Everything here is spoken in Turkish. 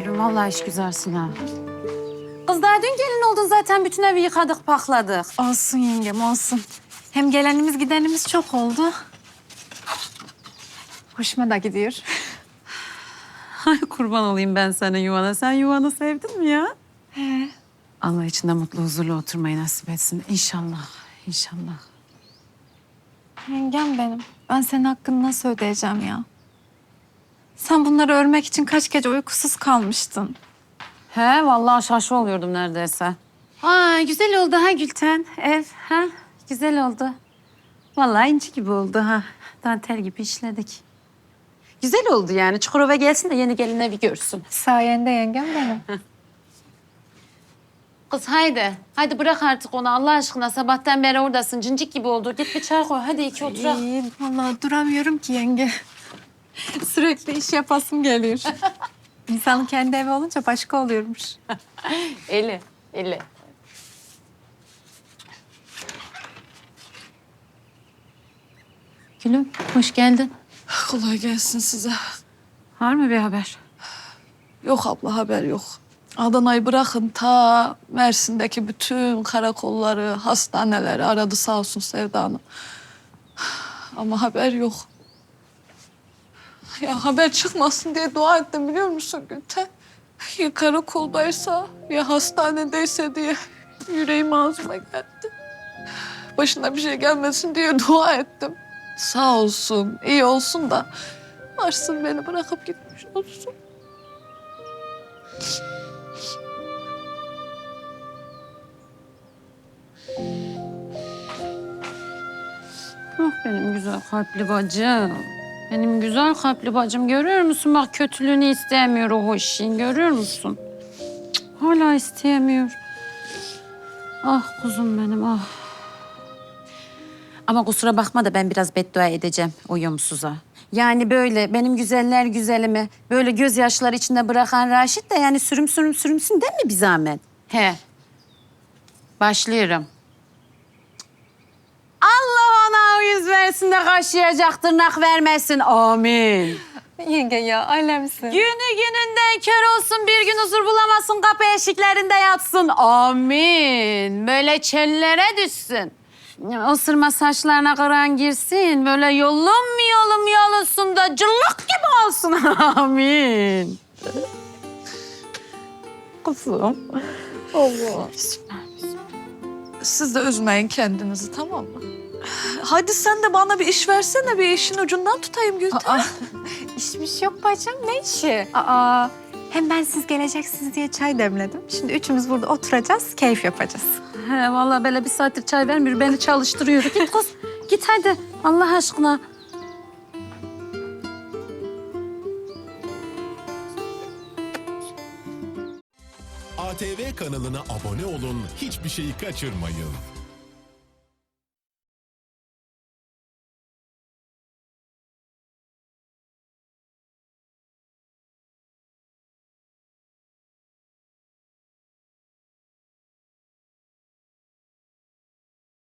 gülüm vallahi iş güzelsin ha. Kız daha dün gelin oldun zaten bütün evi yıkadık pakladık. Olsun yengem olsun. Hem gelenimiz gidenimiz çok oldu. Hoşuma da gidiyor. Ay kurban olayım ben sana yuvana. Sen yuvanı sevdin mi ya? He. Allah içinde mutlu huzurlu oturmayı nasip etsin. İnşallah, inşallah. Yengem benim. Ben senin hakkını nasıl ödeyeceğim ya? Sen bunları örmek için kaç gece uykusuz kalmıştın. He vallahi şaşı oluyordum neredeyse. Ay güzel oldu ha Gülten. Ev ha güzel oldu. Vallahi inci gibi oldu ha. Dantel gibi işledik. Güzel oldu yani. Çukurova gelsin de yeni gelin evi görsün. Sayende yengem benim. Kız haydi. Haydi bırak artık onu Allah aşkına. Sabahtan beri oradasın. Cincik gibi oldu. Git bir çay koy. Hadi iki oturak. İyi, vallahi duramıyorum ki yenge. Sürekli iş yapasım geliyor. İnsanın kendi evi olunca başka oluyormuş. Eli, eli. Gülüm, hoş geldin. Kolay gelsin size. Var mı bir haber? Yok abla haber yok. Adana'yı bırakın ta Mersin'deki bütün karakolları, hastaneleri aradı sağ olsun Sevda Hanım. Ama haber yok. Ya haber çıkmasın diye dua ettim biliyor musun Gülten? Ya karakoldaysa ya hastanedeyse diye yüreğim ağzıma geldi. Başına bir şey gelmesin diye dua ettim. Sağ olsun, iyi olsun da varsın beni bırakıp gitmiş olsun. Oh benim güzel kalpli bacım. Benim güzel kalpli bacım görüyor musun? Bak kötülüğünü istemiyor o hoşin. Görüyor musun? Cık, Hala isteyemiyor. Ah kuzum benim ah. Ama kusura bakma da ben biraz beddua edeceğim o yomsuza. Yani böyle benim güzeller güzelimi böyle gözyaşları içinde bırakan Raşit de yani sürüm sürüm sürümsün değil mi bir zahmet? He. Başlıyorum. Allah ona o yüz versin de kaşıyacak tırnak vermesin. Amin. Yenge ya alemsin. Günü gününden kör olsun bir gün huzur bulamasın kapı eşiklerinde yatsın. Amin. Böyle çellere düşsün. O sırma saçlarına kıran girsin. Böyle yolum yolum yolusun da cıllık gibi olsun. Amin. Kuzum. Allah. Siz de üzmeyin kendinizi tamam mı? Hadi sen de bana bir iş versene. Bir işin ucundan tutayım Gülten. Aa, işmiş yok bacım ne işi? Aa, hem ben siz geleceksiniz diye çay demledim. Şimdi üçümüz burada oturacağız, keyif yapacağız. He vallahi böyle bir saattir çay vermiyor. Beni çalıştırıyor. Git kız. Git hadi. Allah aşkına. ATV kanalına abone olun, hiçbir şeyi kaçırmayın.